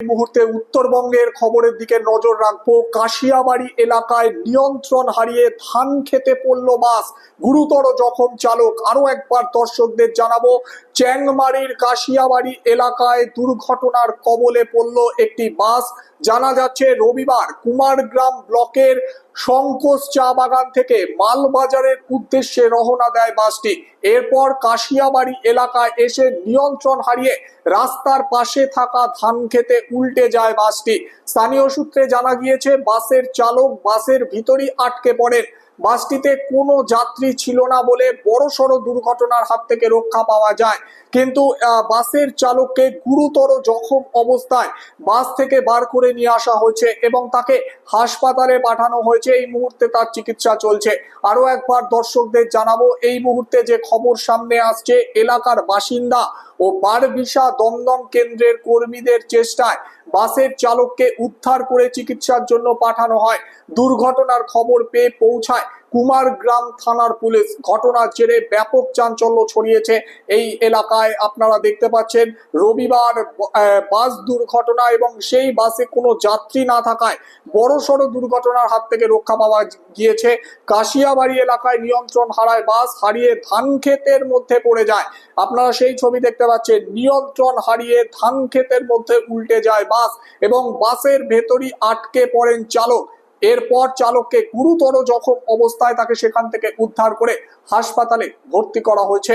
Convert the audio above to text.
এই মুহূর্তে উত্তরবঙ্গের খবরের দিকে নজর রাখব। কাশিয়াবাড়ি এলাকায় নিয়ন্ত্রণ হারিয়ে ধান খেতে পড়ল বাস গুরুতর জখম চালক। আরও একবার দর্শকদের জানাব চ্যাংমারির কাশিয়াবাড়ি এলাকায় দুর্ঘটনার কবলে পড়ল একটি বাস। জানা যাচ্ছে, রবিবার কুমারগ্রাম ব্লকের শঙ্কোষ চা বাগান থেকে মালবাজারের উদ্দেশ্যে রওনা দেয় বাসটি। এরপর কাশিয়াবাড়ি এলাকায় এসে নিয়ন্ত্রণ হারিয়ে রাস্তার পাশে থাকা ধান খেতে উল্টে যায় বাসটি। স্থানীয় সূত্রে জানা গিয়েছে, বাসের চালক বাসের ভিতরই আটকে পড়েন। বাসটিতে কোনো যাত্রী ছিল না বলে বড়সড় দুর্ঘটনার হাত থেকে রক্ষা পাওয়া যায়। কিন্তু বাসের চালককে গুরুতর জখম অবস্থায় বাস থেকে বার করে নিয়ে আসা হয়েছে এবং তাকে হাসপাতালে পাঠানো হয়েছে। এই মুহূর্তে তার চিকিৎসা চলছে। আরও একবার দর্শকদের জানাব, এই মুহূর্তে যে খবর সামনে আসছে, এলাকার বাসিন্দা ও বারবিশা দমদম কেন্দ্রের কর্মীদের চেষ্টায় বাসের চালককে উদ্ধার করে চিকিৎসার জন্য পাঠানো হয়। দুর্ঘটনার খবর পেয়ে পৌঁছায় কুমারগ্রাম থানার পুলিশ। ঘটনার জেরে ব্যাপক চাঞ্চল্য ছড়িয়েছে এই এলাকায়। আপনারা দেখতে পাচ্ছেন, রবিবার বাস দুর্ঘটনা এবং সেই বাসে কোনো যাত্রী না থাকায় বড়সড় দুর্ঘটনার হাত থেকে রক্ষা পাওয়া গিয়েছে। কাশিয়াবাড়ি এলাকায় নিয়ন্ত্রণ হারায় বাস, হারিয়ে ধান ক্ষেতের মধ্যে পড়ে যায়। আপনারা সেই ছবি দেখতে পাচ্ছেন নিয়ন্ত্রণ হারিয়ে ধান ক্ষেতের মধ্যে উল্টে যায় বাস এবং বাসের ভেতরই আটকে পড়েন চালক। এরপর চালককে গুরুতর জখম অবস্থায় তাকে সেখান থেকে উদ্ধার করে হাসপাতালে ভর্তি করা হয়েছে।